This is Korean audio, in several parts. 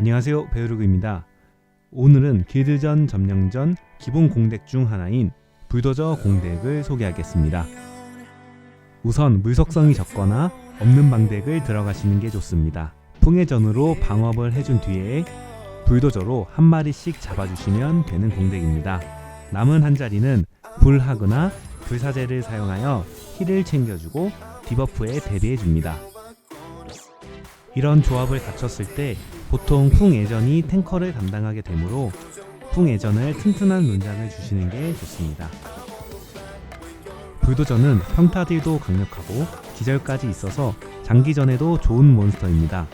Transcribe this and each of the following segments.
안녕하세요 배우르그입니다. 오늘은 길드전 점령전 기본 공덱 중 하나인 불도저 공덱을 소개하겠습니다. 우선 물속성이 적거나 없는 방덱을 들어가시는 게 좋습니다. 풍해전으로 방업을 해준 뒤에 불도저로 한 마리씩 잡아주시면 되는 공덱입니다. 남은 한 자리는 불하거나 불사제를 사용하여 힐을 챙겨주고 디버프에 대비해줍니다. 이런 조합을 갖췄을 때 보통 풍예전이 탱커를 담당하게 되므로 풍예전을 튼튼한 문장을 주시는 게 좋습니다. 불도저는 평타딜도 강력하고 기절까지 있어서 장기전에도 좋은 몬스터입니다.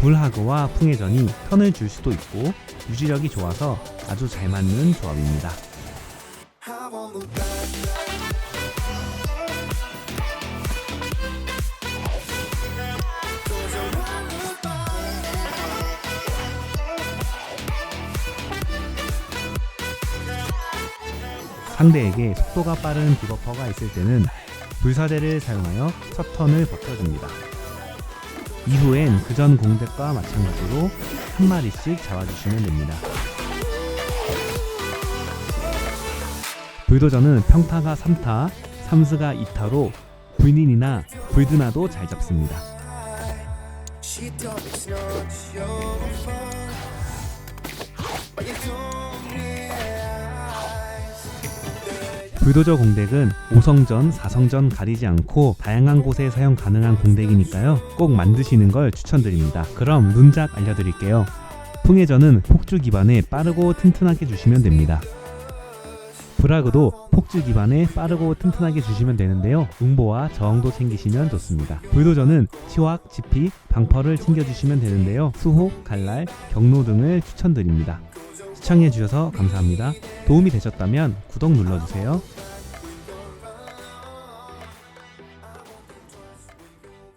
불하그와 풍예전이 턴을 줄 수도 있고 유지력이 좋아서 아주 잘 맞는 조합입니다. 상대에게 속도가 빠른 디버퍼가 있을 때는 불사대를 사용하여 첫 턴을 버텨줍니다. 이후엔 그전 공덱과 마찬가지로 한 마리씩 잡아주시면 됩니다. 불도저는 평타가 3타, 삼스가 2타로 불닌이나 불드나도 잘 잡습니다. 불도저 공덱은 5성전, 4성전 가리지 않고 다양한 곳에 사용 가능한 공덱이니까요. 꼭 만드시는 걸 추천드립니다. 그럼 룬작 알려드릴게요. 풍해전은 폭주 기반에 빠르고 튼튼하게 주시면 됩니다. 브라그도 폭주 기반에 빠르고 튼튼하게 주시면 되는데요. 응보와 저항도 챙기시면 좋습니다. 불도저는 치확, 지피, 방퍼를 챙겨주시면 되는데요. 수호, 갈랄, 경로 등을 추천드립니다. 시청해주셔서 감사합니다. 도움이 되셨다면 구독 눌러주세요.